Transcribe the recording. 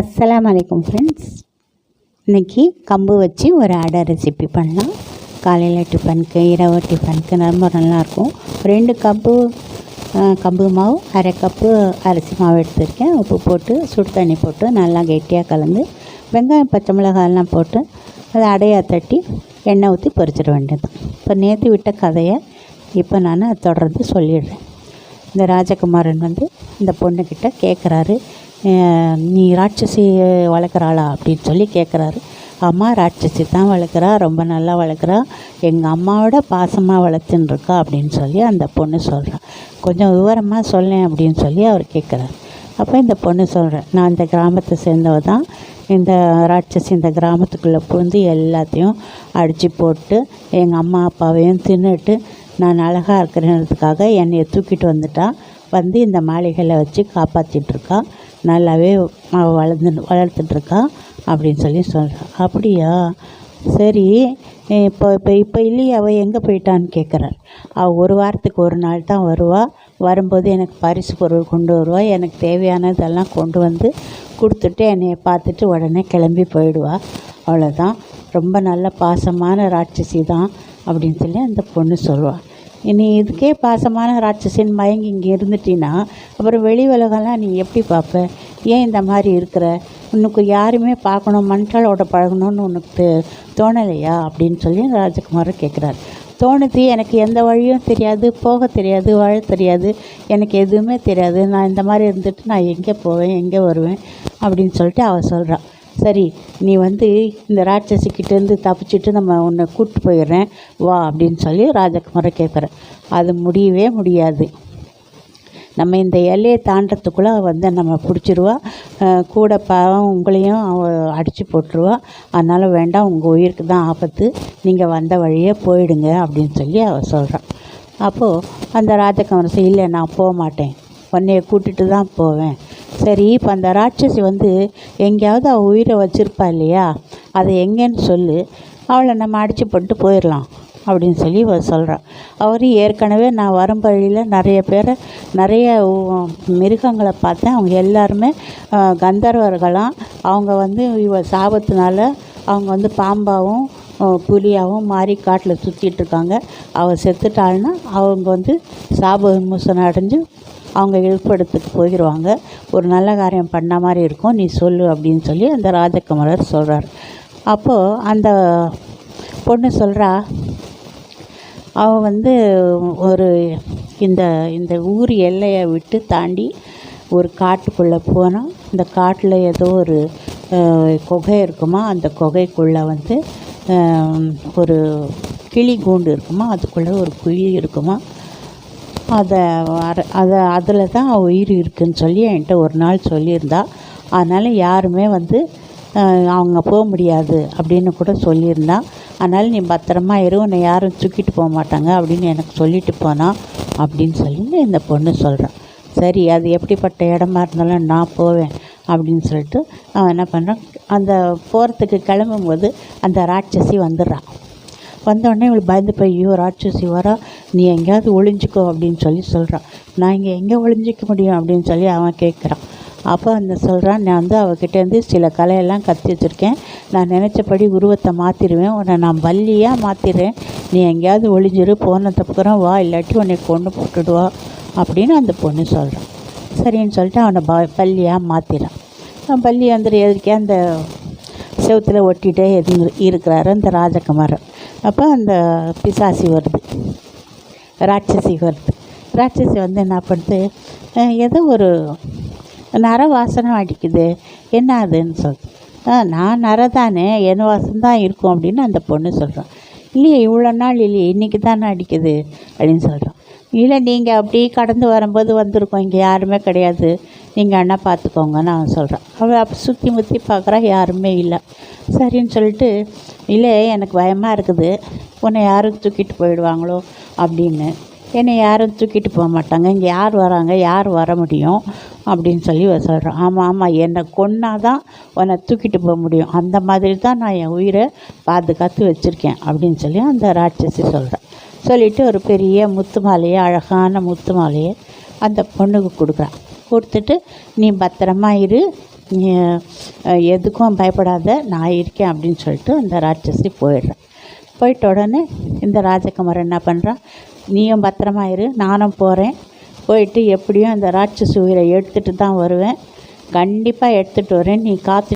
அஸ்லாம் வலைக்கம் ஃப்ரெண்ட்ஸ் இன்றைக்கி கம்பு வச்சு ஒரு அடை ரெசிபி பண்ணலாம். காலையில் டிஃபனுக்கு இரவு டிஃபனுக்கு ரொம்ப நல்லாயிருக்கும். ரெண்டு கப்பு கம்பு மாவு அரை கப்பு அரிசி மாவு எடுத்திருக்கேன். உப்பு போட்டு சுடு தண்ணி போட்டு நல்லா கெட்டியாக கலந்து வெங்காயம் பச்சை மிளகாயெல்லாம் போட்டு அதை அடையாக தட்டி எண்ணெய் ஊற்றி பொரிச்சிட வேண்டியது. இப்போ நேற்று விட்ட கதையை இப்போ நான் தொடர்ந்து சொல்லிடுறேன். இந்த ராஜகுமாரன் வந்து இந்த பொண்ணுக்கிட்ட கேட்குறாரு நீ ராட்சசி வளர்க்குறாளா? அப்படின்னு சொல்லி கேட்குறாரு அம்மா ராட்சசி தான் வளர்க்குறா ரொம்ப நல்லா வளர்க்குறா. எங்கள் அம்மாவோட பாசமாக வளர்த்துன்னு இருக்கா அப்படின்னு சொல்லி அந்த பொண்ணு சொல்கிறான் கொஞ்சம் விவரமாக சொல்லேன் அப்படின்னு சொல்லி அவர் கேட்குறாரு அப்போ இந்த பொண்ணு சொல்கிறேன் நான் இந்த கிராமத்தை சேர்ந்தவ தான் இந்த ராட்சசி இந்த கிராமத்துக்குள்ளே புகுந்து எல்லாத்தையும் அடித்து போட்டு எங்கள் அம்மா அப்பாவையும் தின்னுட்டு நான் அழகாக இருக்கிறதுக்காக என்னையை தூக்கிட்டு வந்துட்டா. வந்து இந்த மாளிகையில் வச்சு காப்பாற்றிட்டுருக்கா நல்லாவே அவள் வளர்ந்து வளர்த்துட்ருக்கா அப்படின்னு சொல்லி சொல்கிறான் அப்படியா? சரி இப்போ இப்போ இப்போ இல்லையே அவள் எங்கே போயிட்டான்னு கேட்குறாள் அவள் ஒரு வாரத்துக்கு ஒரு நாள் தான் வருவாள் வரும்போது எனக்கு பரிசு பொருள் கொண்டு வருவாள் எனக்கு தேவையானதெல்லாம் கொண்டு வந்து கொடுத்துட்டு என்னையை பார்த்துட்டு உடனே கிளம்பி போயிடுவா. அவ்வளோதான் ரொம்ப நல்ல பாசமான ராட்சசி தான் அப்படின்னு சொல்லி அந்த பொண்ணு சொல்லுவாள் நீ இதுக்கே பாசமான ராட்சசின்னு மயங்கி இங்கே இருந்துட்டின்னா அப்புறம் வெளி உலகம்லாம் நீ எப்படி பார்ப்ப? ஏன் இந்த மாதிரி இருக்கிற? உனக்கு யாருமே பார்க்கணும் மனுஷாலோட பழகணும்னு உனக்கு தோணலையா? அப்படின்னு சொல்லி ராஜகுமார் கேட்குறாரு. தோணுது எனக்கு எந்த வழியும் தெரியாது போக தெரியாது வாழ தெரியாது எனக்கு எதுவுமே தெரியாது. நான் இந்த மாதிரி இருந்துட்டு நான் எங்கே போவேன் எங்கே வருவேன் அப்படின்னு சொல்லிட்டு அவள் சொல்கிறான் சரி நீ வந்து இந்த ராட்சசிக்கிட்டேருந்து தப்பிச்சுட்டு நம்ம உன்னை கூப்பிட்டு போயிடுறேன் வா அப்படின்னு சொல்லி ராஜகுமாரை கேட்குறேன் அது முடியவே முடியாது. நம்ம இந்த எல்லையை தாண்டறதுக்குள்ளே வந்து நம்ம பிடிச்சிருவா. கூட பாவம் உங்களையும் அவ அடித்து போட்டுருவா. அதனால் வேண்டாம் உங்கள் உயிருக்கு தான் ஆபத்து. நீங்கள் வந்த வழியே போயிடுங்க அப்படின்னு சொல்லி அவள் சொல்கிறான் அப்போது அந்த ராஜகவரசி இல்லை நான் போக மாட்டேன். உன்னைய கூட்டிட்டு தான் போவேன். சரி இப்போ அந்த ராட்சசி வந்து எங்கேயாவது அவள் உயிரை வச்சுருப்பா இல்லையா? அதை எங்கேன்னு சொல்லு. அவளை நம்ம அடித்து போட்டு போயிடலாம். அப்படின்னு சொல்லி அவ சொல்கிறான் அவர் ஏற்கனவே நான் வரும் வழியில் நிறைய பேரை நிறைய மிருகங்களை பார்த்தேன். அவங்க எல்லாருமே கந்தர்வர்களாம். அவங்க வந்து இவ சாபத்தினால அவங்க வந்து பாம்பாகவும் புலியாகவும் மாறி காட்டில் சுற்றிட்டு இருக்காங்க. அவள் செத்துட்டாள்னா அவங்க வந்து சாப விமோசனம் அடைஞ்சு அவங்க இழுப்படத்துக்கு போயிடுவாங்க ஒரு நல்ல காரியம் பண்ண மாதிரி இருக்கும். நீ சொல்லு அப்படின்னு சொல்லி அந்த ராஜகுமாரர் சொல்கிறார் அப்போது அந்த பொண்ணு சொல்கிறா அவள் வந்து ஒரு இந்த இந்த ஊர் எல்லையை விட்டு தாண்டி ஒரு காட்டுக்குள்ளே போனால் இந்த காட்டில் ஏதோ ஒரு குகை இருக்குமா? அந்த குகைக்குள்ளே வந்து ஒரு கிளி கூண்டு இருக்குமா? அதுக்குள்ளே ஒரு குழி இருக்குமா? அதை அதை அதில் தான் உயிர் இருக்குன்னு சொல்லி என்கிட்ட ஒரு நாள் சொல்லியிருந்தா. அதனால் யாருமே வந்து அவங்க போக முடியாது அப்படின்னு கூட சொல்லியிருந்தான் அதனால் நீ பத்திரமா இரு உன்னை யாரும் தூக்கிட்டு போக மாட்டாங்க அப்படின்னு எனக்கு சொல்லிட்டு போனான் அப்படின்னு சொல்லி இந்த பொண்ணு சொல்கிறான் சரி அது எப்படிப்பட்ட இடமா இருந்தாலும் நான் போவேன் அப்படின்னு சொல்லிட்டு அவன் என்ன பண்ணுறான் அந்த போகிறதுக்கு கிளம்பும்போது அந்த ராட்சசி வந்துடுறான் வந்தோடனே இவள் பயந்து போய் ஐயோ ராட்சசி வரா நீ எங்கேயாவது ஒளிஞ்சிக்கோ அப்படின்னு சொல்லி சொல்கிறான் நான் இங்கே எங்கே ஒளிஞ்சிக்க முடியும்? அப்படின்னு சொல்லி அவன் கேட்குறான் அப்போ அந்த சொல்கிறான் நான் வந்து அவகிட்டேருந்து சில கலையெல்லாம் கற்று வச்சுருக்கேன். நான் நினச்சபடி உருவத்தை மாற்றிடுவேன் உன்னை நான் வள்ளியாக மாற்றிடுறேன் நீ எங்கேயாவது ஒளிஞ்சிரு போனதுக்கப்புறம் வா இல்லாட்டி உன்னை கொண்டு போட்டுடுவா அப்படின்னு அந்த பொண்ணு சொல்கிறான் சரின்னு சொல்லிட்டு அவனை ப பள்ளியாக மாற்றிடான் அவன் பள்ளி வந்துட்டு எதுக்கே அந்த செவுத்தில் ஒட்டிகிட்டே எது இருக்கிறாரு அந்த ராஜகுமாரன் அப்போ அந்த பிசாசி வருது. ராட்சசி வருது. ராட்சசி வந்து என்ன பண்ணுது? ஏதோ ஒரு நர வாசனை அடிக்குது. என்ன அதுன்னு சொல்லுது. நான் நர தானே என் வாசம் தான் இருக்கும் அப்படின்னு அந்த பொண்ணு சொல்கிறான் இல்லையே இவ்வளோ நாள் இல்லையே இன்றைக்கி தானே அடிக்குது அப்படின்னு சொல்கிறான் இல்லை நீங்கள் அப்படியே கடந்து வரும்போது வந்திருக்கோம் இங்கே யாருமே கிடையாது. நீங்கள் அண்ணா பார்த்துக்கோங்க அவன் சொல்கிறேன் அவள் அப்போ சுற்றி முற்றி பார்க்குறா யாருமே இல்லை. சரின்னு சொல்லிட்டு இல்லை எனக்கு பயமாக இருக்குது. உன்னை யாரும் தூக்கிட்டு போயிடுவாங்களோ? அப்படின்னு என்னை யாரும் தூக்கிட்டு போக மாட்டாங்க. இங்கே யார் வராங்க யார் வர முடியும் அப்படின்னு சொல்லி இவ சொல்கிறான் ஆமாம் ஆமாம் என்னை கொன்னா தான் உன்னை தூக்கிட்டு போக முடியும். அந்த மாதிரி தான் நான் என் உயிரை பாதுகாத்து வச்சுருக்கேன் அப்படின்னு சொல்லி அந்த ராட்சசி சொல்கிறேன் சொல்லிவிட்டு ஒரு பெரிய முத்து மாலையை அழகான முத்து மாலையை அந்த பொண்ணுக்கு கொடுக்குறான் கொடுத்துட்டு நீ பத்திரமா இரு. நீ எதுக்கும் பயப்படாத. நான் இருக்கேன். அப்படின்னு சொல்லிட்டு அந்த ராட்சசி போயிடுறேன் போயிட்ட உடனே இந்த ராஜகுமாரன் என்ன பண்ணுறான் நீயும் பத்திரமா இரு நானும் போகிறேன் போயிட்டு எப்படியும் அந்த ராட்சசி உயிரை எடுத்துகிட்டு தான் வருவேன். கண்டிப்பாக எடுத்துகிட்டு வரேன். நீ காத்து